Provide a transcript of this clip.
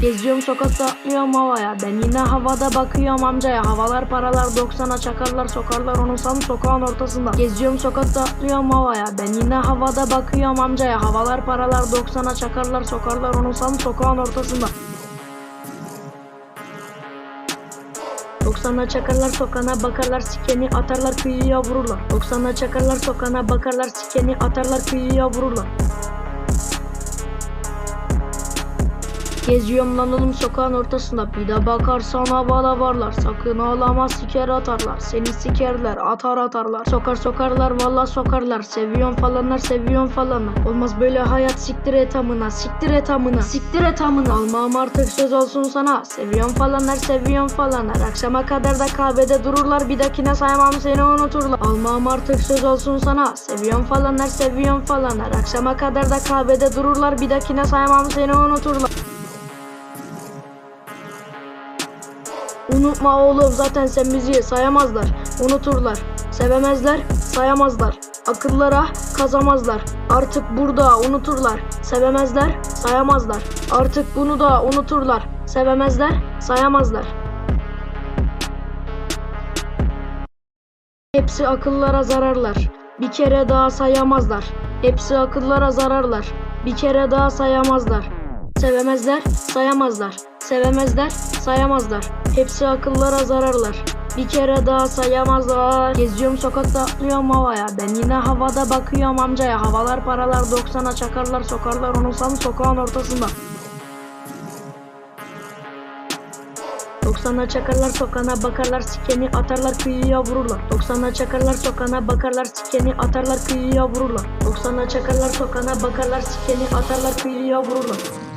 Geziyorum sokakta atlıyorum havaya. Ben yine havada bakıyorum amcaya. Havalar paralar 90'a çakarlar sokarlar onu san sokağın ortasında. Geziyorum sokakta atlıyorum havaya. Ben yine havada bakıyorum amcaya. Havalar paralar 90'a çakarlar sokarlar onu san sokağın ortasında. 90'a çakarlar sokana bakarlar sikeni atarlar kıyıya vururlar. 90'a çakarlar sokana bakarlar sikeni atarlar kıyıya vururlar Geziyorum lan oğlum sokağın ortasında. Bir de bakarsan havada varlar. Sakın ağlama siker atarlar. Seni sikerler atar atarlar. Sokar sokarlar valla sokarlar. Seviyorum falanlar seviyorum falanlar. Olmaz böyle hayat siktir et amına Siktir et amına Siktir et amına. Almam artık söz olsun sana. Seviyorum falanlar seviyorum falanlar. Akşama kadar da kahvede dururlar Bir dakine saymam seni unuturlar. Almam artık söz olsun sana. Seviyorum falanlar seviyorum falanlar. Akşama kadar da kahvede dururlar Bir dakine saymam seni unuturlar Unutma oğlum zaten sen bizi sayamazlar. Unuturlar. Sevemezler, sayamazlar. Akıllara kazamazlar. Artık burada unuturlar. Sevemezler, sayamazlar. Artık bunu da unuturlar. Sevemezler, sayamazlar. Hepsi akıllara zararlar. Bir kere daha sayamazlar. Hepsi akıllara zararlar. Bir kere daha sayamazlar. Sevemezler, sayamazlar. Sevemezler, sayamazlar. Hepsi akıllara zararlar. Bir kere daha sayamazlar. Geziyorum sokakta atlıyorum havaya. Ben yine havada bakıyorum amcaya. Havalar paralar 90'a çakarlar sokarlar onu san sokağın ortasında. 90'a çakarlar sokana bakarlar sikeni atarlar kıyıya vururlar 90'a çakarlar sokana bakarlar sikeni atarlar kıyıya vururlar 90'a çakarlar sokana bakarlar sikeni atarlar kıyıya vururlar